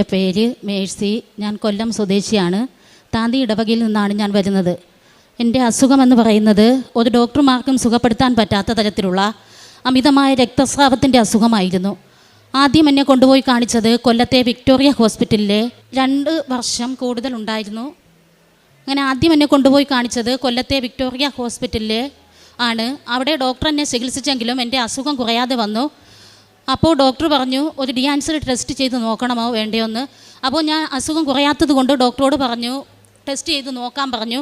എന്റെ പേര് മേഴ്സി. ഞാൻ കൊല്ലം സ്വദേശിയാണ്. താന്തി ഇടവകയിൽ നിന്നാണ് ഞാൻ വരുന്നത്. എന്റെ അസുഖമെന്ന് പറയുന്നത് ഒരു ഡോക്ടർമാർക്കും സുഖപ്പെടുത്താൻ പറ്റാത്ത തരത്തിലുള്ള അമിതമായ രക്തസ്രാവത്തിന്റെ അസുഖമായിരുന്നു. ആദ്യം എന്നെ കൊണ്ടുപോയി കാണിച്ചത് കൊല്ലത്തെ വിക്ടോറിയ ഹോസ്പിറ്റലിലെ രണ്ട് വർഷം കൂടുതൽ ഉണ്ടായിരുന്നു. അങ്ങനെ ആദ്യം എന്നെ കൊണ്ടുപോയി കാണിച്ചത് കൊല്ലത്തെ വിക്ടോറിയ ഹോസ്പിറ്റലിലെ ആണ്. അവിടെ ഡോക്ടർ എന്നെ ചികിത്സിച്ചെങ്കിലും എന്റെ അസുഖം കുറയാതെ വന്നു. അപ്പോൾ ഡോക്ടർ പറഞ്ഞു ഒരു ഡിയാൻസർ ടെസ്റ്റ് ചെയ്ത് നോക്കണമോ വേണ്ടയോ എന്ന് അപ്പോൾ ഞാൻ അസുഖം കുറയാത്തത് കൊണ്ട് ഡോക്ടറോട് പറഞ്ഞു ടെസ്റ്റ് ചെയ്ത് നോക്കാൻ പറഞ്ഞു.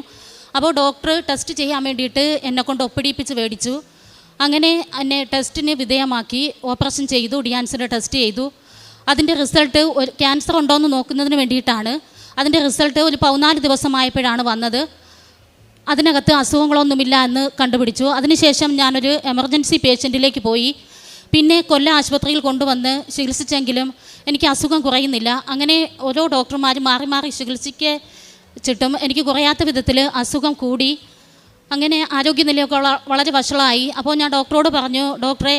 അപ്പോൾ ഡോക്ടർ ടെസ്റ്റ് ചെയ്യാൻ വേണ്ടിയിട്ട് എന്നെ കൊണ്ട് ഒപ്പിടിപ്പിച്ച് മേടിച്ചു അങ്ങനെ എന്നെ ടെസ്റ്റിന് വിധേയമാക്കി ഓപ്പറേഷൻ ചെയ്തു ഡിയാൻസിന്റെ ടെസ്റ്റ് ചെയ്തു. അതിന്റെ റിസൾട്ട് ഒരു ക്യാൻസർ ഉണ്ടോ എന്ന് നോക്കുന്നതിന് വേണ്ടിയിട്ടാണ്. അതിന്റെ റിസൾട്ട് ഒരു പതിനാല് ദിവസമായപ്പോഴാണ് വന്നത്. അതിനകത്ത് അസുഖങ്ങളൊന്നുമില്ല എന്ന് കണ്ടുപിടിച്ചു. അതിനുശേഷം ഞാനൊരു എമർജൻസി പേഷ്യന്റിലേക്ക് പോയി. പിന്നെ കൊല്ലം ആശുപത്രിയിൽ കൊണ്ടുവന്ന് ചികിത്സിച്ചെങ്കിലും എനിക്ക് അസുഖം കുറയുന്നില്ല. അങ്ങനെ ഓരോ ഡോക്ടർമാരും മാറി മാറി ചികിത്സിക്ക് ചിട്ടും എനിക്ക് കുറയാത്ത വിധത്തിൽ അസുഖം കൂടി. അങ്ങനെ ആരോഗ്യനിലയൊക്കെ വളരെ വഷളായി. അപ്പോൾ ഞാൻ ഡോക്ടറോട് പറഞ്ഞു ഡോക്ടറെ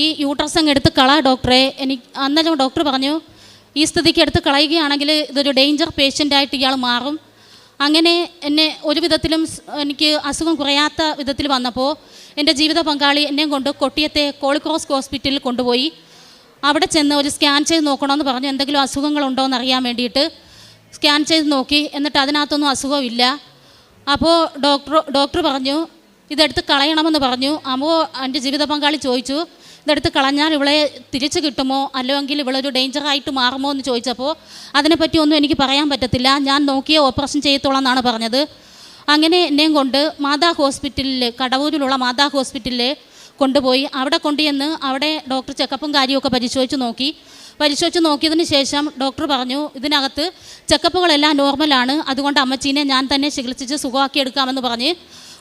ഈ യൂട്രസ് അങ്ങ് എടുത്ത് കള ഡോക്ടറെ. എനിക്ക് അന്നേരം ഡോക്ടർ പറഞ്ഞു ഈ സ്ഥിതിക്ക് എടുത്ത് കളയുകയാണെങ്കിൽ ഇതൊരു ഡേഞ്ചർ പേഷ്യന്റായിട്ട് ഇയാൾ മാറും. അങ്ങനെ എന്നെ ഒരു വിധത്തിലും എനിക്ക് അസുഖം കുറയാത്ത വിധത്തിൽ വന്നപ്പോൾ എന്റെ ജീവിത പങ്കാളി എന്നെ കൊണ്ട് കൊട്ടിയത്തെ കോളിക്രോസ് ഹോസ്പിറ്റലിൽ കൊണ്ടുപോയി. അവിടെ ചെന്ന് ഒരു സ്കാൻ ചെയ്ത് നോക്കണമെന്ന് പറഞ്ഞു എന്തെങ്കിലും അസുഖങ്ങളുണ്ടോ എന്ന് അറിയാൻ വേണ്ടിയിട്ട് സ്കാൻ ചെയ്ത് നോക്കി. എന്നിട്ട് അതിനകത്തൊന്നും അസുഖമില്ല. അപ്പോൾ ഡോക്ടർ ഡോക്ടർ പറഞ്ഞു ഇതെടുത്ത് കളയണമെന്ന് പറഞ്ഞു. അപ്പോൾ എന്റെ ജീവിത പങ്കാളി ചോദിച്ചു ഇതെടുത്ത് കളഞ്ഞാൽ ഇവളെ തിരിച്ചു കിട്ടുമോ? അല്ലെങ്കിൽ ഇവളൊരു ഡേഞ്ചറായിട്ട് മാറുമോ എന്ന് ചോദിച്ചപ്പോൾ അതിനെപ്പറ്റി ഒന്നും എനിക്ക് പറയാൻ പറ്റത്തില്ല. ഞാൻ നോക്കിയ ഓപ്പറേഷൻ ചെയ്യത്തോളം എന്നാണ് പറഞ്ഞത്. അങ്ങനെ എന്നെയും കൊണ്ട് മാതാ ഹോസ്പിറ്റലിൽ കടവൂരിലുള്ള മാതാ ഹോസ്പിറ്റലിൽ കൊണ്ടുപോയി. അവിടെ കൊണ്ടുചെന്ന് അവിടെ ഡോക്ടർ ചെക്കപ്പും കാര്യമൊക്കെ പരിശോധിച്ച് നോക്കി. പരിശോധിച്ച് നോക്കിയതിന് ശേഷം ഡോക്ടർ പറഞ്ഞു ഇതിനകത്ത് ചെക്കപ്പുകളെല്ലാം നോർമലാണ് അതുകൊണ്ട് അമ്മച്ചീനെ ഞാൻ തന്നെ ചികിത്സിച്ച് സുഖമാക്കി എടുക്കാമെന്ന് പറഞ്ഞ്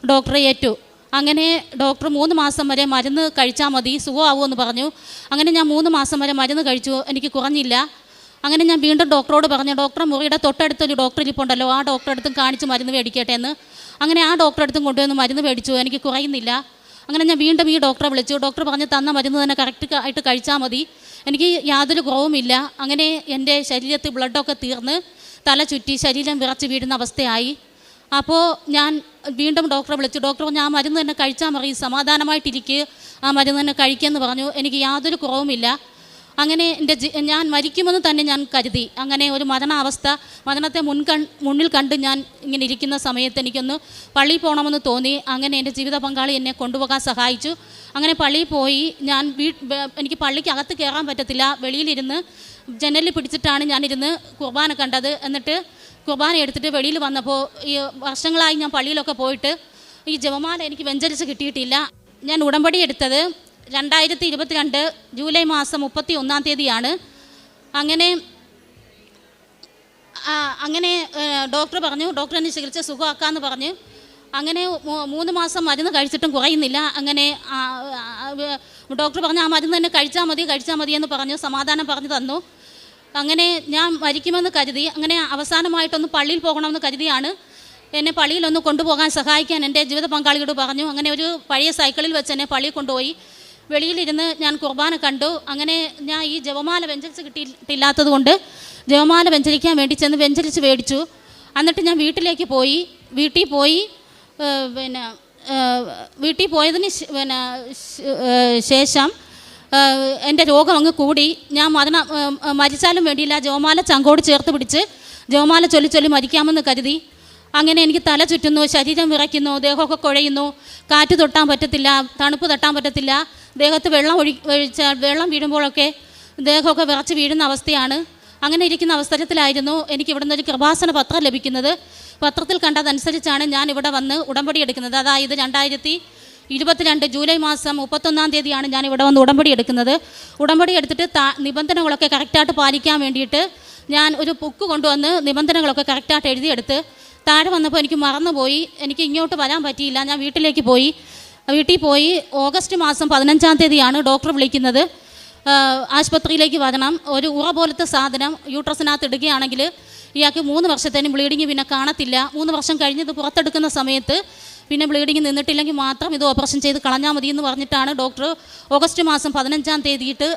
ഡോക്ടറെ ഏറ്റു. അങ്ങനെ ഡോക്ടർ മൂന്ന് മാസം വരെ മരുന്ന് കഴിച്ചാൽ മതി സുഖമാവുമെന്ന് പറഞ്ഞു. അങ്ങനെ ഞാൻ മൂന്ന് മാസം വരെ മരുന്ന് കഴിച്ചു എനിക്ക് കുറഞ്ഞില്ല. അങ്ങനെ ഞാൻ വീണ്ടും ഡോക്ടറോട് പറഞ്ഞു ഡോക്ടർ മുറിയുടെ തൊട്ടടുത്തൊരു ഡോക്ടർ ഇരിപ്പുണ്ടല്ലോ ആ ഡോക്ടറെ അടുത്തും കാണിച്ച് മരുന്ന് മേടിക്കട്ടെ എന്ന്. അങ്ങനെ ആ ഡോക്ടറെ അടുത്തും കൊണ്ടുവന്ന് മരുന്ന് മേടിച്ചു എനിക്ക് കുറയുന്നില്ല. അങ്ങനെ ഞാൻ വീണ്ടും ഈ ഡോക്ടറെ വിളിച്ചു. ഡോക്ടർ പറഞ്ഞ് തന്ന മരുന്ന് തന്നെ കറക്റ്റ് ആയിട്ട് കഴിച്ചാൽ മതി. എനിക്ക് യാതൊരു കുറവുമില്ല. അങ്ങനെ എന്റെ ശരീരത്തിൽ ബ്ലഡൊക്കെ തീർന്ന് തല ചുറ്റി ശരീരം വിറച്ച് വീഴുന്ന അവസ്ഥയായി. അപ്പോൾ ഞാൻ വീണ്ടും ഡോക്ടറെ വിളിച്ചു. ഡോക്ടർ പറഞ്ഞു ആ മരുന്ന് തന്നെ കഴിച്ചാൽ മതി സമാധാനമായിട്ടിരിക്കുക ആ മരുന്ന് തന്നെ കഴിക്കുമെന്ന് പറഞ്ഞു. എനിക്ക് യാതൊരു കുറവുമില്ല. അങ്ങനെ എന്റെ ഞാൻ മരിക്കുമെന്ന് തന്നെ ഞാൻ കരുതി. അങ്ങനെ ഒരു മരണാവസ്ഥ മരണത്തെ മുൻകൺ മുന്നിൽ കണ്ട് ഞാൻ ഇങ്ങനെ ഇരിക്കുന്ന സമയത്ത് എനിക്കൊന്ന് പള്ളിയിൽ പോകണമെന്ന് തോന്നി. അങ്ങനെ എന്റെ ജീവിത പങ്കാളി എന്നെ കൊണ്ടുപോകാൻ സഹായിച്ചു. അങ്ങനെ പള്ളിയിൽ പോയി. ഞാൻ വീ എനിക്ക് പള്ളിക്ക് അകത്ത് കയറാൻ പറ്റത്തില്ല. വെളിയിലിരുന്ന് ജനലിൽ പിടിച്ചിട്ടാണ് ഞാനിരുന്ന് കുർബാന കണ്ടത്. എന്നിട്ട് കുർബാന എടുത്തിട്ട് വെളിയിൽ വന്നപ്പോൾ ഈ വർഷങ്ങളായി ഞാൻ പള്ളിയിലൊക്കെ പോയിട്ട് ഈ ജപമാല എനിക്ക് വെഞ്ചരിച്ച് കിട്ടിയിട്ടില്ല. ഞാൻ ഉടമ്പടി എടുത്തത് രണ്ടായിരത്തി ഇരുപത്തിരണ്ട് ജൂലൈ മാസം മുപ്പത്തി ഒന്നാം തീയതിയാണ്. അങ്ങനെ അങ്ങനെ ഡോക്ടർ പറഞ്ഞു ഡോക്ടർ എന്നെ ചികിത്സ സുഖമാക്കാമെന്ന് പറഞ്ഞ് അങ്ങനെ മൂന്ന് മാസം മരുന്ന് കഴിച്ചിട്ടും കുറയുന്നില്ല. അങ്ങനെ ഡോക്ടർ പറഞ്ഞു ആ മരുന്ന് തന്നെ കഴിച്ചാൽ മതി കഴിച്ചാൽ മതി എന്ന് പറഞ്ഞു സമാധാനം പറഞ്ഞു തന്നു. അങ്ങനെ ഞാൻ മരിക്കുമെന്ന് കരുതി അങ്ങനെ അവസാനമായിട്ടൊന്ന് പള്ളിയിൽ പോകണമെന്ന് കരുതിയാണ് എന്നെ പള്ളിയിലൊന്ന് കൊണ്ടുപോകാൻ സഹായിക്കാൻ എന്റെ ജീവിത പങ്കാളിയോട് പറഞ്ഞു. അങ്ങനെ ഒരു പഴയ സൈക്കിളിൽ വെച്ച് എന്നെ പള്ളിയിൽ കൊണ്ടുപോയി. വെളിയിലിരുന്ന് ഞാൻ കുർബാന കണ്ടു. അങ്ങനെ ഞാൻ ഈ ജവമാല വെഞ്ചരിച്ച് കിട്ടിയിട്ടില്ലാത്തത് കൊണ്ട് ജപമാല വെഞ്ചരിക്കാൻ വേണ്ടി ചെന്ന് വെഞ്ചരിച്ച് മേടിച്ചു. എന്നിട്ട് ഞാൻ വീട്ടിലേക്ക് പോയി. വീട്ടിൽ പോയി പിന്നെ വീട്ടിൽ പോയതിന് പിന്നെ ശേഷം എന്റെ രോഗം അങ്ങ് കൂടി. ഞാൻ മരണ മരിച്ചാലും വേണ്ടിയില്ല. ജോമാല ചങ്കോട് ചേർത്ത് പിടിച്ച് ജോമാല ചൊല്ലി ചൊല്ലി മരിക്കാമെന്ന് കരുതി. അങ്ങനെ എനിക്ക് തല ചുറ്റുന്നു ശരീരം വിറയ്ക്കുന്നു ദേഹമൊക്കെ കുഴയുന്നു. കാറ്റ് തൊട്ടാൻ പറ്റത്തില്ല തണുപ്പ് തട്ടാൻ പറ്റത്തില്ല. ദേഹത്ത് വെള്ളം ഒഴി ഒഴിച്ചാൽ വെള്ളം വീഴുമ്പോഴൊക്കെ ദേഹമൊക്കെ വിറച്ച് വീഴുന്ന അവസ്ഥയാണ്. അങ്ങനെ ഇരിക്കുന്ന അവസരത്തിലായിരുന്നു എനിക്ക് ഇവിടുന്ന് ഒരു കൃപാസന പത്രം ലഭിക്കുന്നത്. പത്രത്തിൽ കണ്ടതനുസരിച്ചാണ് ഞാൻ ഇവിടെ വന്ന് ഉടമ്പടി എടുക്കുന്നത്. അതായത് രണ്ടായിരത്തി ഇരുപത്തിരണ്ട് ജൂലൈ മാസം മുപ്പത്തൊന്നാം തീയതിയാണ് ഞാൻ ഇവിടെ വന്ന് ഉടമ്പടി എടുക്കുന്നത്. ഉടമ്പടി എടുത്തിട്ട് നിബന്ധനകളൊക്കെ കറക്റ്റായിട്ട് പാലിക്കാൻ വേണ്ടിയിട്ട് ഞാൻ ഒരു ബുക്ക് കൊണ്ടുവന്ന് നിബന്ധനകളൊക്കെ കറക്റ്റായിട്ട് എഴുതിയെടുത്ത് താഴെ വന്നപ്പോൾ എനിക്ക് മറന്നുപോയി. എനിക്ക് ഇങ്ങോട്ട് വരാൻ പറ്റിയില്ല. ഞാൻ വീട്ടിലേക്ക് പോയി. വീട്ടിൽ പോയി ഓഗസ്റ്റ് മാസം പതിനഞ്ചാം തീയതിയാണ് ഡോക്ടർ വിളിക്കുന്നത്. ആശുപത്രിയിലേക്ക് വരണം. ഒരു ഉറ പോലത്തെ സാധനം യൂട്രസിനകത്ത് ഇടുകയാണെങ്കിൽ ഇയാൾക്ക് മൂന്ന് വർഷത്തേനും ബ്ലീഡിങ് പിന്നെ കാണത്തില്ല. മൂന്ന് വർഷം കഴിഞ്ഞത് പുറത്തെടുക്കുന്ന സമയത്ത് പിന്നെ ബ്ലീഡിങ് നിന്നിട്ടില്ലെങ്കിൽ മാത്രം ഇത് ഓപ്പറേഷൻ ചെയ്ത് കളഞ്ഞാൽ മതി എന്ന് പറഞ്ഞിട്ടാണ് ഡോക്ടർ ഓഗസ്റ്റ് മാസം പതിനഞ്ചാം തീയതിയിട്ട്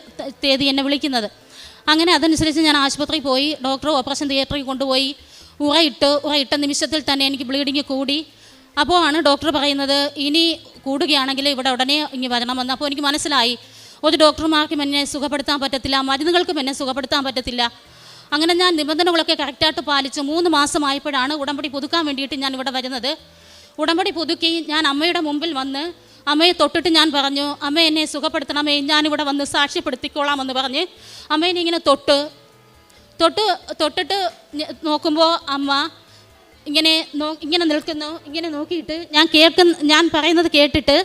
തീയതി എന്നെ വിളിക്കുന്നത്. അങ്ങനെ അതനുസരിച്ച് ഞാൻ ആശുപത്രിയിൽ പോയി. ഡോക്ടർ ഓപ്പറേഷൻ തിയേറ്ററിൽ കൊണ്ടുപോയി. ഉറയിട്ട് ഉറയിട്ട നിമിഷത്തിൽ തന്നെ എനിക്ക് ബ്ലീഡിങ് കൂടി. അപ്പോൾ ആണ് ഡോക്ടർ പറയുന്നത് ഇനി കൂടുകയാണെങ്കിൽ ഇവിടെ ഉടനെ ഇനി വരണമെന്ന്. അപ്പോൾ എനിക്ക് മനസ്സിലായി. ഒരു ഡോക്ടർമാർക്കും എന്നെ സുഖപ്പെടുത്താൻ പറ്റത്തില്ല മരുന്നുകൾക്കും എന്നെ സുഖപ്പെടുത്താൻ പറ്റത്തില്ല. അങ്ങനെ ഞാൻ നിബന്ധനകളൊക്കെ കറക്റ്റായിട്ട് പാലിച്ച് മൂന്ന് മാസമായപ്പോഴാണ് ഉടമ്പടി പുതുക്കാൻ വേണ്ടിയിട്ട് ഞാൻ ഇവിടെ വരുന്നത്. ഉടമ്പടി പുതുക്കി ഞാൻ അമ്മയുടെ മുമ്പിൽ വന്ന് അമ്മയെ തൊട്ടിട്ട് ഞാൻ പറഞ്ഞു അമ്മ എന്നെ സുഖപ്പെടുത്തണമേ ഞാനിവിടെ വന്ന് സാക്ഷ്യപ്പെടുത്തിക്കോളാമെന്ന് പറഞ്ഞ് അമ്മേനെ ഇങ്ങനെ തൊട്ട് തൊട്ട് തൊട്ടിട്ട് നോക്കുമ്പോൾ അമ്മ ഇങ്ങനെ നോ ഇങ്ങനെ നിൽക്കുന്നു ഇങ്ങനെ നോക്കിയിട്ട് ഞാൻ കേൾക്കുന്ന ഞാൻ പറയുന്നത് കേട്ടിട്ട്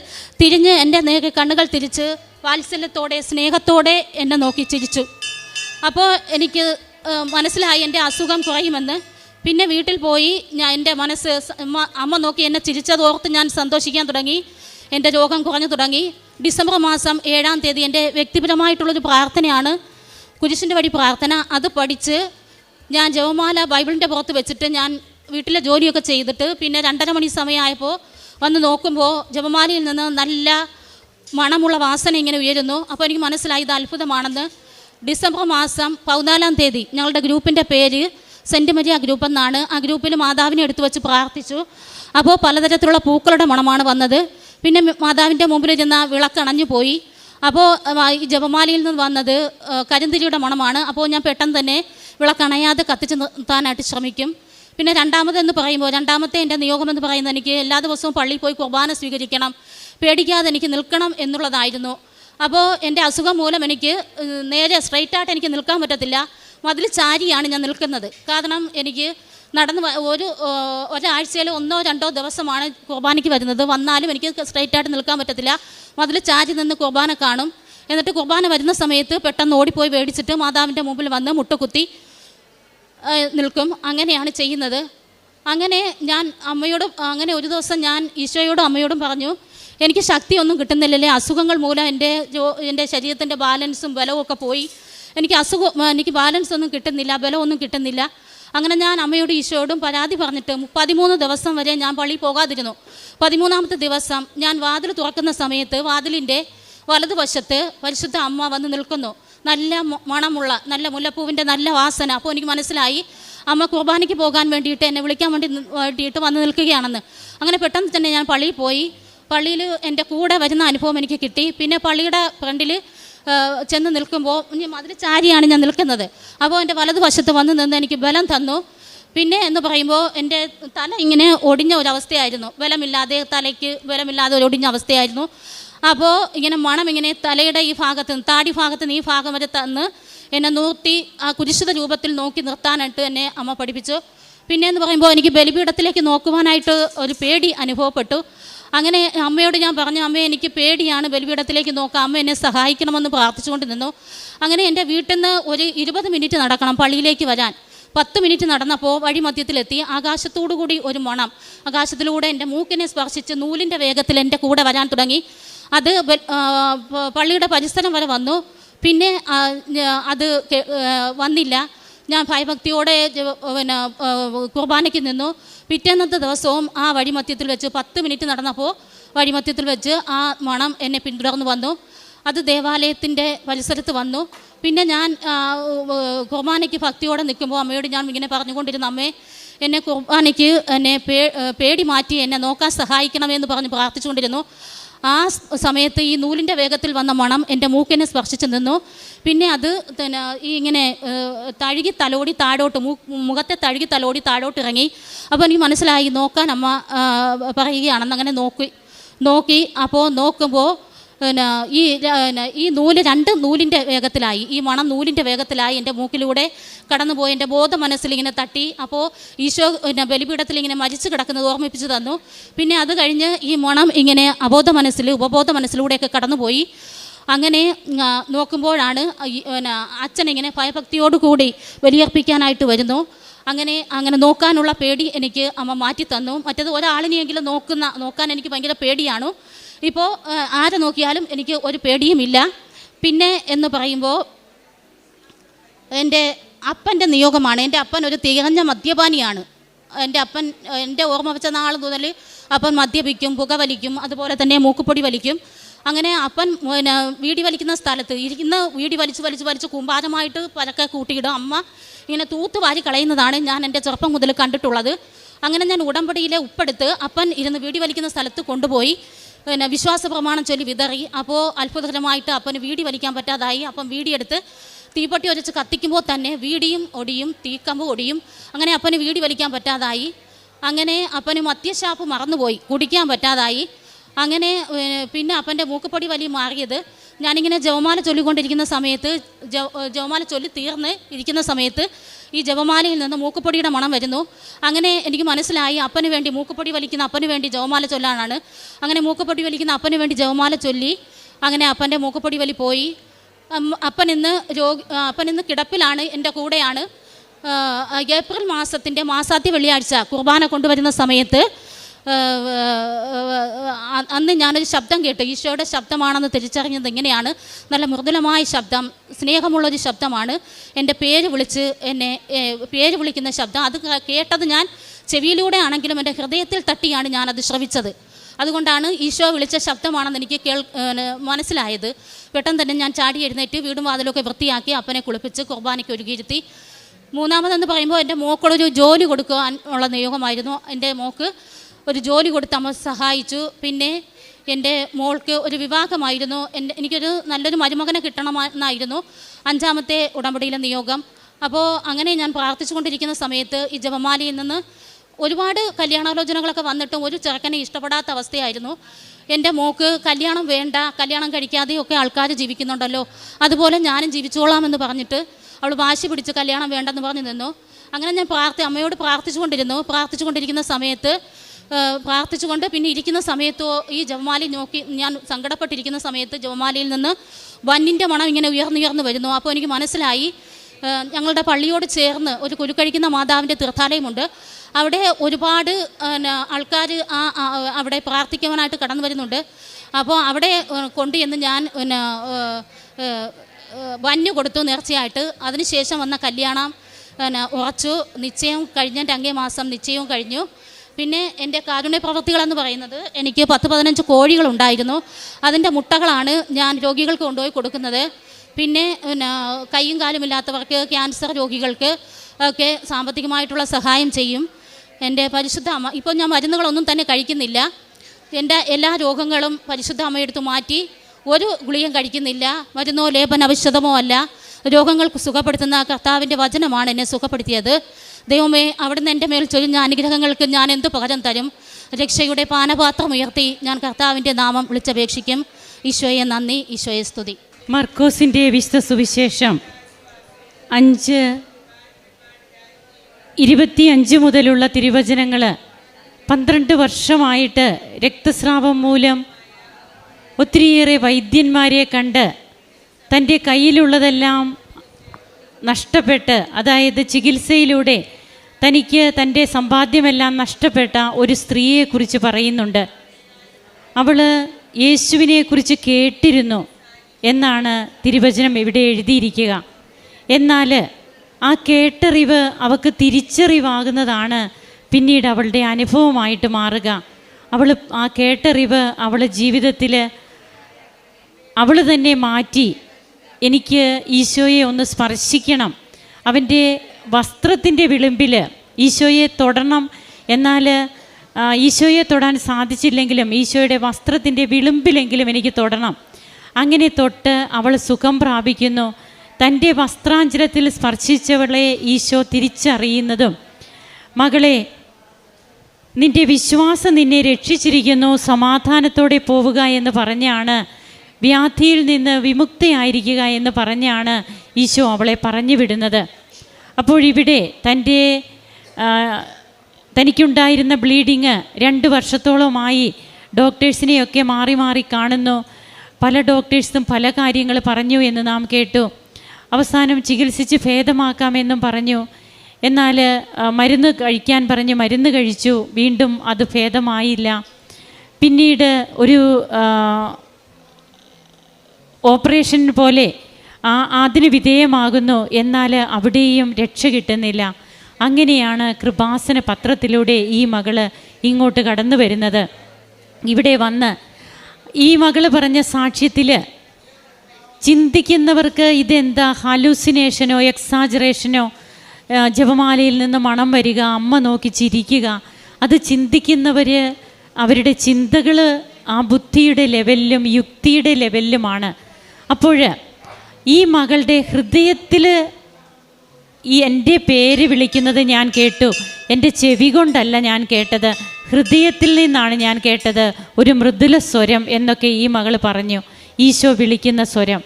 തിരിഞ്ഞ് എന്റെ നേരെ കണ്ണുകൾ തിരിച്ച് വാത്സല്യത്തോടെ സ്നേഹത്തോടെ എന്നെ നോക്കി ചിരിച്ചു. അപ്പോൾ എനിക്ക് മനസ്സിലായി എന്റെ അസുഖം കുറയുമെന്ന്. പിന്നെ വീട്ടിൽ പോയി ഞാൻ എന്റെ മനസ്സ് അമ്മ- നോക്കി എന്നെ ചിരിച്ചത് ഓർത്ത് ഞാൻ സന്തോഷിക്കാൻ തുടങ്ങി. എന്റെ രോഗം കുറഞ്ഞു തുടങ്ങി. ഡിസംബർ മാസം ഏഴാം തീയതി എന്റെ വ്യക്തിപരമായിട്ടുള്ളൊരു പ്രാർത്ഥനയാണ്. കുരിശിന്റെ വഴി പ്രാർത്ഥന. അത് പഠിച്ച് ഞാൻ ജവമാല ബൈബിളിന്റെ പുറത്ത് വെച്ചിട്ട് ഞാൻ വീട്ടിലെ ജോലിയൊക്കെ ചെയ്തിട്ട് പിന്നെ രണ്ടര മണി സമയമായപ്പോൾ വന്ന് നോക്കുമ്പോൾ ജപമാലയിൽ നിന്ന് നല്ല മണമുള്ള വാസന ഇങ്ങനെ ഉയരുന്നു. അപ്പോൾ എനിക്ക് മനസ്സിലായി ഇത് അത്ഭുതമാണെന്ന്. ഡിസംബർ മാസം പതിനാലാം തീയതി ഞങ്ങളുടെ ഗ്രൂപ്പിന്റെ പേര് സെന്റ് മരി ആ ഗ്രൂപ്പ് എന്നാണ്. ആ ഗ്രൂപ്പിൽ മാതാവിനെ എടുത്തു വെച്ച് പ്രാർത്ഥിച്ചു. അപ്പോൾ പലതരത്തിലുള്ള പൂക്കളുടെ മണമാണ് വന്നത്. പിന്നെ മാതാവിന്റെ മുമ്പിൽ ചെന്ന വിളക്കണഞ്ഞു പോയി. അപ്പോൾ ഈ ജപമാലയിൽ നിന്ന് വന്നത് കരിന്തിരിയുടെ മണമാണ്. അപ്പോൾ ഞാൻ പെട്ടെന്ന് തന്നെ വിളക്കണയാതെ കത്തിച്ച് നിർത്താനായിട്ട് ശ്രമിക്കും. പിന്നെ രണ്ടാമതെന്ന് പറയുമ്പോൾ രണ്ടാമത്തെ എന്റെ നിയോഗം എന്ന് പറയുന്നത് എനിക്ക് എല്ലാ ദിവസവും പള്ളിയിൽ പോയി കുർബാന സ്വീകരിക്കണം പേടിക്കാതെ എനിക്ക് നിൽക്കണം എന്നുള്ളതായിരുന്നു. അപ്പോൾ എന്റെ അസുഖം മൂലം എനിക്ക് നേരെ സ്ട്രൈറ്റായിട്ട് എനിക്ക് നിൽക്കാൻ പറ്റത്തില്ല. മതിൽ ചാരിയാണ് ഞാൻ നിൽക്കുന്നത്. കാരണം എനിക്ക് നടന്ന് ഒരു ഒരാഴ്ചയിൽ ഒന്നോ രണ്ടോ ദിവസമാണ് കുർബാനയ്ക്ക് വരുന്നത്. വന്നാലും എനിക്ക് സ്ട്രൈറ്റായിട്ട് നിൽക്കാൻ പറ്റത്തില്ല. മതിൽ ചാരി നിന്ന് കുർബാന കാണും. എന്നിട്ട് കുർബാന വരുന്ന സമയത്ത് പെട്ടെന്ന് ഓടിപ്പോയി മേടിച്ചിട്ട് മാതാവിന്റെ മുമ്പിൽ വന്ന് മുട്ടുകുത്തി നിൽക്കും. അങ്ങനെയാണ് ചെയ്യുന്നത്. അങ്ങനെ ഞാൻ അമ്മയോട് അങ്ങനെ ഒരു ദിവസം ഞാൻ ഈശോയോടും അമ്മയോടും പറഞ്ഞു എനിക്ക് ശക്തിയൊന്നും കിട്ടുന്നില്ലല്ലേ. അസുഖങ്ങൾ മൂലം എന്റെ എന്റെ ശരീരത്തിന്റെ ബാലൻസും ബലവും ഒക്കെ പോയി. എനിക്ക് അസുഖം എനിക്ക് ബാലൻസ് ഒന്നും കിട്ടുന്നില്ല ബലമൊന്നും കിട്ടുന്നില്ല. അങ്ങനെ ഞാൻ അമ്മയോടും ഈശോയോടും പരാതി പറഞ്ഞിട്ട് പതിമൂന്ന് ദിവസം വരെ ഞാൻ പള്ളിയിൽ പോകാതിരുന്നു. പതിമൂന്നാമത്തെ ദിവസം ഞാൻ വാതിൽ തുറക്കുന്ന സമയത്ത് വാതിലിന്റെ വലതുവശത്ത് പരിശുദ്ധ അമ്മ വന്ന് നിൽക്കുന്നു. നല്ല മണമുള്ള നല്ല മുല്ലപ്പൂവിന്റെ നല്ല വാസന. അപ്പോൾ എനിക്ക് മനസ്സിലായി അമ്മ കുർബാനയ്ക്ക് പോകാൻ വേണ്ടിയിട്ട് എന്നെ വിളിക്കാൻ വേണ്ടി വേണ്ടിയിട്ട് വന്ന് നിൽക്കുകയാണെന്ന്. അങ്ങനെ പെട്ടെന്ന് തന്നെ ഞാൻ പള്ളിയിൽ പോയി. പള്ളിയിൽ എന്റെ കൂടെ വരുന്ന അനുഭവം എനിക്ക് കിട്ടി. പിന്നെ പള്ളിയുടെ ഫ്രണ്ടിൽ ചെന്ന് നിൽക്കുമ്പോൾ ഇനി മതിൽ ചാരിയാണ് ഞാൻ നിൽക്കുന്നത്. അപ്പോൾ എന്റെ വലതുവശത്ത് വന്ന് നിന്ന് എനിക്ക് ബലം തന്നു. പിന്നെ എന്ന് പറയുമ്പോൾ എന്റെ തല ഇങ്ങനെ ഒടിഞ്ഞ ഒരവസ്ഥയായിരുന്നു. ബലമില്ലാതെ തലയ്ക്ക് ബലമില്ലാതെ ഒരു ഒടിഞ്ഞ അവസ്ഥയായിരുന്നു. അപ്പോൾ ഇങ്ങനെ മണം ഇങ്ങനെ തലയുടെ ഈ ഭാഗത്ത് നിന്ന് താടി ഭാഗത്ത് നിന്ന് ഈ ഭാഗം വരെ തന്ന് എന്നെ നൂർത്തി ആ കുരിശിത രൂപത്തിൽ നോക്കി നിർത്താനായിട്ട് എന്നെ അമ്മ പഠിപ്പിച്ചു. പിന്നെ എന്ന് പറയുമ്പോൾ എനിക്ക് ബലിപീഠത്തിലേക്ക് നോക്കുവാനായിട്ട് ഒരു പേടി അനുഭവപ്പെട്ടു. അങ്ങനെ അമ്മയോട് ഞാൻ പറഞ്ഞു അമ്മ എനിക്ക് പേടിയാണ് ബലിപീഠത്തിലേക്ക് നോക്കാം അമ്മ എന്നെ സഹായിക്കണമെന്ന് പ്രാർത്ഥിച്ചുകൊണ്ട് നിന്നു അങ്ങനെ എന്റെ വീട്ടിൽ നിന്ന് ഒരു ഇരുപത് മിനിറ്റ് നടക്കണം പള്ളിയിലേക്ക് വരാൻ. പത്ത് മിനിറ്റ് നടന്നപ്പോൾ വഴിമധ്യത്തിലെത്തി ആകാശത്തോടു കൂടി ഒരു മണം. ആകാശത്തിലൂടെ എന്റെ മൂക്കിനെ സ്പർശിച്ച് നൂലിന്റെ വേഗത്തിൽ എന്റെ കൂടെ വരാൻ തുടങ്ങി. അത് പള്ളിയുടെ പരിസരം വരെ വന്നു. പിന്നെ അത് വന്നില്ല. ഞാൻ ഭയഭക്തിയോടെ പിന്നെ കുർബാനയ്ക്ക് നിന്നു. പിറ്റേന്നത്തെ ദിവസവും ആ വഴിമധ്യത്തിൽ വെച്ച് പത്ത് മിനിറ്റ് നടന്നപ്പോൾ വഴിമധ്യത്തിൽ വെച്ച് ആ മണം എന്നെ പിന്തുടർന്ന് വന്നു. അത് ദേവാലയത്തിന്റെ പരിസരത്ത് വന്നു. പിന്നെ ഞാൻ കുർബാനയ്ക്ക് ഭക്തിയോടെ നിൽക്കുമ്പോൾ അമ്മയോട് ഞാൻ ഇങ്ങനെ പറഞ്ഞുകൊണ്ടിരുന്ന അമ്മേ എന്നെ കുർബാനയ്ക്ക് എന്നെ പേടി മാറ്റി എന്നെ നോക്കാൻ സഹായിക്കണമെന്ന് പറഞ്ഞ് പ്രാർത്ഥിച്ചുകൊണ്ടിരുന്നു. ആ സമയത്ത് ഈ നൂലിന്റെ വേഗത്തിൽ വന്ന മണം എന്റെ മൂക്കിനെ സ്പർശിച്ച് നിന്നു. പിന്നെ അത് പിന്നെ ഈ ഇങ്ങനെ തഴുകി തലോടി താഴോട്ട് മൂ മുഖത്തെ തഴുകി തലോടി താഴോട്ട് ഇറങ്ങി. അപ്പോൾ എനിക്ക് മനസ്സിലായി നോക്കാൻ അമ്മ ആ, പറയുകയാണെന്ന് അങ്ങനെ നോക്കി നോക്കി. അപ്പോൾ നോക്കുമ്പോൾ പിന്നെ ഈ ഈ നൂൽ രണ്ട് നൂലിന്റെ വേഗത്തിലായി. ഈ മണം നൂലിന്റെ വേഗത്തിലായി. എന്റെ മൂക്കിലൂടെ കടന്നുപോയി. എന്റെ ബോധ മനസ്സിലിങ്ങനെ തട്ടി. അപ്പോൾ ഈശോ പിന്നെ ബലിപീഠത്തിൽ ഇങ്ങനെ മരിച്ചു കിടക്കുന്നത് ഓർമ്മിപ്പിച്ച് തന്നു. പിന്നെ അത് കഴിഞ്ഞ് ഈ മണം ഇങ്ങനെ അബോധ മനസ്സിൽ ഉപബോധ മനസ്സിലൂടെയൊക്കെ കടന്നുപോയി. അങ്ങനെ നോക്കുമ്പോഴാണ് പിന്നെ അച്ഛനിങ്ങനെ ഭയഭക്തിയോടുകൂടി ബലിയർപ്പിക്കാനായിട്ട് വരുന്നു. അങ്ങനെ അങ്ങനെ നോക്കാനുള്ള പേടി എനിക്ക് അമ്മ മാറ്റി തന്നു മറ്റത് ഒരാളിനെയെങ്കിലും നോക്കുന്ന നോക്കാൻ എനിക്ക് ഭയങ്കര പേടിയാണ്. ഇപ്പോൾ ആരെ നോക്കിയാലും എനിക്ക് ഒരു പേടിയുമില്ല. പിന്നെ എന്ന് പറയുമ്പോൾ എന്റെ അപ്പന്റെ നിയോഗമാണ്. എന്റെ അപ്പൻ ഒരു തികഞ്ഞ മദ്യപാനിയാണ്. എന്റെ അപ്പൻ എന്റെ ഓർമ്മ വെച്ച നാൾ മുതൽ അപ്പൻ മദ്യപിക്കും പുകവലിക്കും അതുപോലെ തന്നെ മൂക്കുപൊടി വലിക്കും. അങ്ങനെ അപ്പൻ പിന്നെ വീടി വലിക്കുന്ന സ്ഥലത്ത് ഇരിക്കുന്ന വീടി വലിച്ച് വലിച്ച് വലിച്ച് കുമ്പാരമായിട്ട് പരക്കെ കൂട്ടിയിടും. അമ്മ ഇങ്ങനെ തൂത്ത് വാരി കളയുന്നതാണ് ഞാൻ എന്റെ ചെറുപ്പം മുതൽ കണ്ടിട്ടുള്ളത്. അങ്ങനെ ഞാൻ ഉടമ്പടിയിലെ ഉപ്പെടുത്ത് അപ്പൻ ഇരുന്ന് വീടി വലിക്കുന്ന സ്ഥലത്ത് കൊണ്ടുപോയി. പിന്നെ വിശ്വാസ പ്രമാണം ചൊല്ലി വിതറി. അപ്പോൾ അത്ഭുതകരമായിട്ട് അപ്പന് വീടി വലിക്കാൻ പറ്റാതായി. അപ്പം വീടിയെടുത്ത് തീപ്പട്ടി ഒരച്ച് കത്തിക്കുമ്പോൾ തന്നെ വീടിയും ഒടിയും തീക്കമ്പ് ഒടിയും അങ്ങനെ അപ്പന് വീടി വലിക്കാൻ പറ്റാതായി. അങ്ങനെ അപ്പന് മദ്യശാപ്പ് മറന്നുപോയി. കുടിക്കാൻ പറ്റാതായി. അങ്ങനെ പിന്നെ അപ്പന്റെ മൂക്കുപൊടി വലി മാറിയത്. ഞാനിങ്ങനെ ജവമാല ചൊല്ലിക്കൊണ്ടിരിക്കുന്ന സമയത്ത് ജവമാല ചൊല്ലി തീർന്ന് ഇരിക്കുന്ന സമയത്ത് ഈ ജവമാലയിൽ നിന്ന് മൂക്കുപൊടിയുടെ മണം വരുന്നു. അങ്ങനെ എനിക്ക് മനസ്സിലായി അപ്പന് വേണ്ടി മൂക്കുപൊടി വലിക്കുന്ന അപ്പന് വേണ്ടി ജവമാല ചൊല്ലാനാണ്. അങ്ങനെ മൂക്കുപൊടി വലിക്കുന്ന അപ്പന് വേണ്ടി ജവമാല ചൊല്ലി അങ്ങനെ അപ്പന്റെ മൂക്കുപൊടി വലി പോയി. അപ്പൻ ഇന്ന് രോഗി അപ്പൻ ഇന്ന് കിടപ്പിലാണ് എന്റെ കൂടെയാണ്. ഏപ്രിൽ മാസത്തിന്റെ മാസാദ്യ വെള്ളിയാഴ്ച കുർബാന കൊണ്ടുവരുന്ന സമയത്ത് അന്ന് ഞാനൊരു ശബ്ദം കേട്ടു. ഈശോയുടെ ശബ്ദമാണെന്ന് തിരിച്ചറിഞ്ഞത് എങ്ങനെയാണ്? നല്ല മൃദുലമായ ശബ്ദം സ്നേഹമുള്ളൊരു ശബ്ദമാണ്. എന്റെ പേര് വിളിച്ച് എന്നെ പേര് വിളിക്കുന്ന ശബ്ദം. അത് കേട്ടത് ഞാൻ ചെവിയിലൂടെ ആണെങ്കിലും എന്റെ ഹൃദയത്തിൽ തട്ടിയാണ് ഞാനത് ശ്രവിച്ചത്. അതുകൊണ്ടാണ് ഈശോ വിളിച്ച ശബ്ദമാണെന്ന് എനിക്ക് കേൾ മനസ്സിലായത്. പെട്ടെന്ന് തന്നെ ഞാൻ ചാടി എഴുന്നേറ്റ് വീടും വാതിലൊക്കെ വൃത്തിയാക്കി അപ്പനെ കുളിപ്പിച്ച് കുർബാനയ്ക്ക് ഒരുക്കിയിരുത്തി. മൂന്നാമതെന്ന് പറയുമ്പോൾ എന്റെ മോക്കളൊരു ജോലി കൊടുക്കുവാൻ ഉള്ള നിയോഗമായിരുന്നു. എന്റെ മോക്ക് ഒരു ജോലി കൊടുത്ത് അമ്മ സഹായിച്ചു. പിന്നെ എന്റെ മോൾക്ക് ഒരു വിവാഹമായിരുന്നു. എന്റെ എനിക്കൊരു നല്ലൊരു മരുമകനെ കിട്ടണമെന്നായിരുന്നു അഞ്ചാമത്തെ ഉടമ്പടിയിലെ നിയോഗം. അപ്പോൾ അങ്ങനെ ഞാൻ പ്രാർത്ഥിച്ചുകൊണ്ടിരിക്കുന്ന സമയത്ത് ഈ ജപമാലയിൽ നിന്ന് ഒരുപാട് കല്യാണാലോചനകളൊക്കെ വന്നിട്ടും ഒരു ചെറുക്കനെ ഇഷ്ടപ്പെടാത്ത അവസ്ഥയായിരുന്നു. എന്റെ മോക്ക് കല്യാണം വേണ്ട കല്യാണം കഴിക്കാതെയൊക്കെ ആൾക്കാർ ജീവിക്കുന്നുണ്ടല്ലോ. അതുപോലെ ഞാനും ജീവിച്ചോളാമെന്ന് പറഞ്ഞിട്ട് അവൾ വാശി പിടിച്ച് കല്യാണം വേണ്ടെന്ന് പറഞ്ഞു നിന്നു. അങ്ങനെ ഞാൻ പ്രാർത്ഥി അമ്മയോട് പ്രാർത്ഥിച്ചുകൊണ്ടിരുന്നു. പ്രാർത്ഥിച്ചുകൊണ്ടിരിക്കുന്ന സമയത്ത് പ്രാർത്ഥിച്ചുകൊണ്ട് പിന്നെ ഇരിക്കുന്ന സമയത്തോ ഈ ജപമാല നോക്കി ഞാൻ സങ്കടപ്പെട്ടിരിക്കുന്ന സമയത്ത് ജപമാലയിൽ നിന്ന് വന്നിന്റെ മണം ഇങ്ങനെ ഉയർന്നുയർന്നു വരുന്നു. അപ്പോൾ എനിക്ക് മനസ്സിലായി ഞങ്ങളുടെ പള്ളിയോട് ചേർന്ന് ഒരു കുരുക്കഴിക്കുന്ന മാതാവിന്റെ തീർത്ഥാലയമുണ്ട്. അവിടെ ഒരുപാട് ആൾക്കാർ ആ അവിടെ പ്രാർത്ഥിക്കുവാനായിട്ട് കടന്നു വരുന്നുണ്ട്. അപ്പോൾ അവിടെ കൊണ്ട് എന്ന് ഞാൻ പിന്നെ വന്യ കൊടുത്തു നേർച്ചയായിട്ട്. അതിനുശേഷം വന്ന കല്യാണം പിന്നെ ഉറച്ചു. നിശ്ചയം കഴിഞ്ഞ രംഗേ മാസം നിശ്ചയവും കഴിഞ്ഞു. പിന്നെ എന്റെ കാരുണ്യ പ്രവൃത്തികളെന്ന് പറയുന്നത് എനിക്ക് പത്ത് പതിനഞ്ച് കോഴികളുണ്ടായിരുന്നു. അതിന്റെ മുട്ടകളാണ് ഞാൻ രോഗികൾക്ക് കൊണ്ടുപോയി കൊടുക്കുന്നത്. പിന്നെ പിന്നെ കൈയും കാലും ഇല്ലാത്തവർക്ക് ക്യാൻസർ രോഗികൾക്ക് ഒക്കെ സാമ്പത്തികമായിട്ടുള്ള സഹായം ചെയ്യും. എന്റെ പരിശുദ്ധ അമ്മ ഇപ്പോൾ ഞാൻ മരുന്നുകളൊന്നും തന്നെ കഴിക്കുന്നില്ല. എന്റെ എല്ലാ രോഗങ്ങളും പരിശുദ്ധ അമ്മയെടുത്ത് മാറ്റി ഒരു ഗുളിയും കഴിക്കുന്നില്ല. മരുന്നോ ലേപന ആവശ്യതമോ അല്ല. രോഗങ്ങൾക്ക് സുഖപ്പെടുത്തുന്ന കർത്താവിന്റെ വചനമാണ് എന്നെ സുഖപ്പെടുത്തിയത്. ദൈവമേ അവിടുന്ന് എന്റെ മേൽ ചൊരിഞ്ഞ അനുഗ്രഹങ്ങൾക്ക് ഞാൻ എന്ത് പകരം തരും? രക്ഷയുടെ പാനപാത്രം ഉയർത്തി ഞാൻ കർത്താവിന്റെ നാമം വിളിച്ചപേക്ഷിക്കും. ഈശോയെ നന്ദി ഈശോയെ സ്തുതി. മർക്കോസിന്റെ വിശുദ്ധ സുവിശേഷം അഞ്ച് ഇരുപത്തിയഞ്ച് മുതലുള്ള തിരുവചനങ്ങൾ പന്ത്രണ്ട് വർഷമായിട്ട് രക്തസ്രാവം മൂലം ഒത്തിരിയേറെ വൈദ്യന്മാരെ കണ്ട് തന്റെ കയ്യിലുള്ളതെല്ലാം നഷ്ടപ്പെട്ട് അതായത് ചികിത്സയിലൂടെ തനിക്ക് തന്റെ സമ്പാദ്യമെല്ലാം നഷ്ടപ്പെട്ട ഒരു സ്ത്രീയെക്കുറിച്ച് പറയുന്നുണ്ട്. അവൾ യേശുവിനെക്കുറിച്ച് കേട്ടിരുന്നു എന്നാണ് തിരുവചനം ഇവിടെ എഴുതിയിരിക്കുക. എന്നാൽ ആ കേട്ടറിവ് അവൾക്ക് തിരിച്ചറിവാകുന്നതാണ് പിന്നീട് അവളുടെ അനുഭവമായിട്ട് മാറുക. അവൾ ആ കേട്ടറിവ് അവളുടെ ജീവിതത്തിൽ അവൾ തന്നെ മാറ്റി എനിക്ക് ഈശോയെ ഒന്ന് സ്പർശിക്കണം. അവന്റെ വസ്ത്രത്തിന്റെ വിളിമ്പിൽ ഈശോയെ തൊടണം എന്നാൽ ഈശോയെ തൊടാൻ സാധിച്ചില്ലെങ്കിലും ഈശോയുടെ വസ്ത്രത്തിന്റെ വിളിമ്പിലെങ്കിലും എനിക്ക് തൊടണം. അങ്ങനെ തൊട്ട് അവൾ സുഖം പ്രാപിക്കുന്നു. തന്റെ വസ്ത്രാഞ്ചലത്തിൽ സ്പർശിച്ചവളെ ഈശോ തിരിച്ചറിയുന്നതും മകളെ നിന്റെ വിശ്വാസം നിന്നെ രക്ഷിച്ചിരിക്കുന്നു സമാധാനത്തോടെ പോവുക എന്ന് പറഞ്ഞാണ് വ്യാധിയിൽ നിന്ന് വിമുക്തയായിരിക്കുക എന്ന് പറഞ്ഞാണ് ഈശോ അവളെ പറഞ്ഞു വിടുന്നത് അപ്പോൾ ഇവിടെ തന്റെ തനിക്കുണ്ടായിരുന്ന ബ്ലീഡിങ് രണ്ട് വർഷത്തോളമായി ഡോക്ടേഴ്സിനെയൊക്കെ മാറി മാറി കാണുന്നു. പല ഡോക്ടേഴ്സും പല കാര്യങ്ങൾ പറഞ്ഞു എന്ന് നാം കേട്ടു. അവസാനം ചികിത്സിച്ച് ഭേദമാക്കാമെന്നും പറഞ്ഞു. എന്നാൽ മരുന്ന് കഴിക്കാൻ പറഞ്ഞ് മരുന്ന് കഴിച്ചു. വീണ്ടും അത് ഭേദമായില്ല. പിന്നീട് ഒരു ഓപ്പറേഷൻ പോലെ ആ അതിന് വിധേയമാകുന്നു എന്നാൽ അവിടെയും രക്ഷ കിട്ടുന്നില്ല. അങ്ങനെയാണ് കൃപാസന പത്രത്തിലൂടെ ഈ മകൾ ഇങ്ങോട്ട് കടന്നു വരുന്നത്. ഇവിടെ വന്ന് ഈ മകൾ പറഞ്ഞ സാക്ഷ്യത്തിൽ ചിന്തിക്കുന്നവർക്ക് ഇതെന്താ? ഹാലൂസിനേഷനോ എക്സാജറേഷനോ ജപമാലയിൽ നിന്ന് മണം വരിക അമ്മ നോക്കി ചിരിക്കുക. അത് ചിന്തിക്കുന്നവർ അവരുടെ ചിന്തകൾ ആ ബുദ്ധിയുടെ ലെവലിലും യുക്തിയുടെ ലെവലിലുമാണ് അപ്പോൾ ഈ മകളുടെ ഹൃദയത്തിൽ ഈ എന്റെ പേര് വിളിക്കുന്നത് ഞാൻ കേട്ടു. എന്റെ ചെവി കൊണ്ടല്ല ഞാൻ കേട്ടത്. ഹൃദയത്തിൽ നിന്നാണ് ഞാൻ കേട്ടത്. ഒരു മൃദുല സ്വരം എന്നൊക്കെ ഈ മകൾ പറഞ്ഞു. ഈശോ വിളിക്കുന്ന സ്വരം.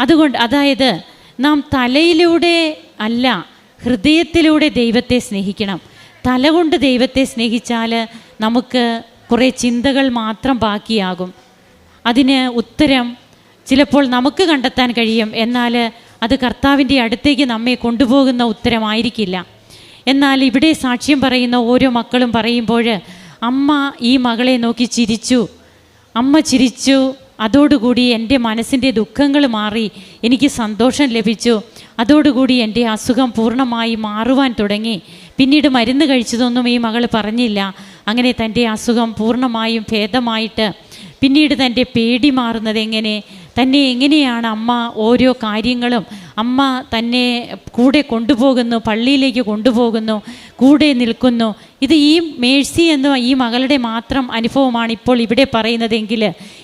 അതുകൊണ്ട് അതായത് നാം തലയിലൂടെ അല്ല ഹൃദയത്തിലൂടെ ദൈവത്തെ സ്നേഹിക്കണം. തല കൊണ്ട് ദൈവത്തെ സ്നേഹിച്ചാൽ നമുക്ക് കുറേ ചിന്തകൾ മാത്രം ബാക്കിയാകും. അതിന് ഉത്തരം ചിലപ്പോൾ നമുക്ക് കണ്ടെത്താൻ കഴിയും. എന്നാൽ അത് കർത്താവിന്റെ അടുത്തേക്ക് നമ്മെ കൊണ്ടുപോകുന്ന ഉത്തരമായിരിക്കില്ല. എന്നാൽ ഇവിടെ സാക്ഷ്യം പറയുന്ന ഓരോ മക്കളും പറയുമ്പോൾ അമ്മ ഈ മകളെ നോക്കി ചിരിച്ചു. അമ്മ ചിരിച്ചു. അതോടുകൂടി എന്റെ മനസ്സിന്റെ ദുഃഖങ്ങൾ മാറി. എനിക്ക് സന്തോഷം ലഭിച്ചു. അതോടുകൂടി എന്റെ അസുഖം പൂർണമായി മാറുവാൻ തുടങ്ങി. പിന്നീട് മരുന്ന് കഴിച്ചതൊന്നും ഈ മകൾ പറഞ്ഞില്ല. അങ്ങനെ തന്റെ അസുഖം പൂർണമായും ഭേദമായിട്ട് പിന്നീട് തന്റെ പേടി മാറുന്നത് എങ്ങനെ? തന്നെ എങ്ങനെയാണ് അമ്മ ഓരോ കാര്യങ്ങളും അമ്മ തന്നെ കൂടെ കൊണ്ടുപോകുന്നു പള്ളിയിലേക്ക് കൊണ്ടുപോകുന്നു കൂടെ നിൽക്കുന്നു. ഇത് ഈ മേഴ്സി എന്ന ഈ മകളുടെ മാത്രം അനുഭവമാണ് ഇപ്പോൾ ഇവിടെ പറയുന്നതെങ്കിൽ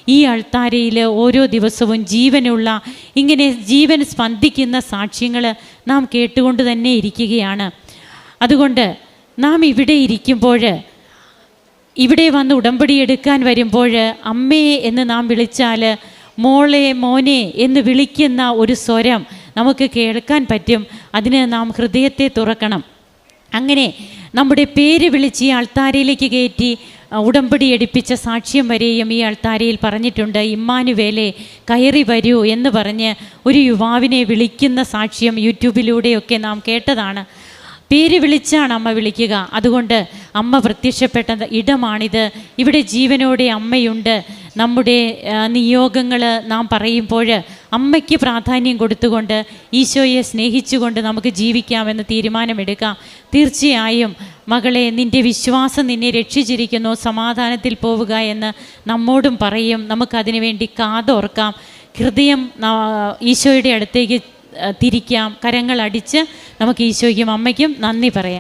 ഈ അൾത്താരയിൽ ഓരോ ദിവസവും ജീവനുള്ള ഇങ്ങനെ ജീവൻ സ്പന്ദിക്കുന്ന സാക്ഷ്യങ്ങൾ നാം കേട്ടുകൊണ്ട് തന്നെ ഇരിക്കുകയാണ്. അതുകൊണ്ട് നാം ഇവിടെ ഇരിക്കുമ്പോൾ ഇവിടെ വന്ന് ഉടമ്പടി എടുക്കാൻ വരുമ്പോൾ അമ്മയെ എന്ന് നാം വിളിച്ചാൽ മോളെ മോനെ എന്ന് വിളിക്കുന്ന ഒരു സ്വരം നമുക്ക് കേൾക്കാൻ പറ്റും. അതിന് നാം ഹൃദയത്തെ തുറക്കണം. അങ്ങനെ നമ്മുടെ പേര് വിളിച്ച് ഈ അൾത്താരയിലേക്ക് കയറ്റി ഉടമ്പടി എടുപ്പിച്ച സാക്ഷ്യം വരെയും ഈ അൾത്താരയിൽ പറഞ്ഞിട്ടുണ്ട്. ഇമ്മാനുവേലെ കയറി വരൂ എന്ന് പറഞ്ഞ് ഒരു യുവാവിനെ വിളിക്കുന്ന സാക്ഷ്യം യൂട്യൂബിലൂടെയൊക്കെ നാം കേട്ടതാണ്. പേര് വിളിച്ചാണ് അമ്മ വിളിക്കുക. അതുകൊണ്ട് അമ്മ പ്രത്യക്ഷപ്പെട്ട ഇടമാണിത്. ഇവിടെ ജീവനോടെ അമ്മയുണ്ട്. നമ്മുടെ നിയോഗങ്ങൾ നാം പറയുമ്പോൾ അമ്മയ്ക്ക് പ്രാധാന്യം കൊടുത്തുകൊണ്ട് ഈശോയെ സ്നേഹിച്ചുകൊണ്ട് നമുക്ക് ജീവിക്കാമെന്ന് തീരുമാനമെടുക്കാം. തീർച്ചയായും മകളെ നിന്റെ വിശ്വാസം നിന്നെ രക്ഷിച്ചിരിക്കുന്നു സമാധാനത്തിൽ പോവുക എന്ന് നമ്മോടും പറയും. നമുക്കതിനു വേണ്ടി കാതോർക്കാം. ഹൃദയം ഈശോയുടെ അടുത്തേക്ക് തിരിക്കാം. കരങ്ങൾ അടിച്ച് നമുക്ക് ഈശോയ്ക്കും അമ്മയ്ക്കും നന്ദി പറയാം.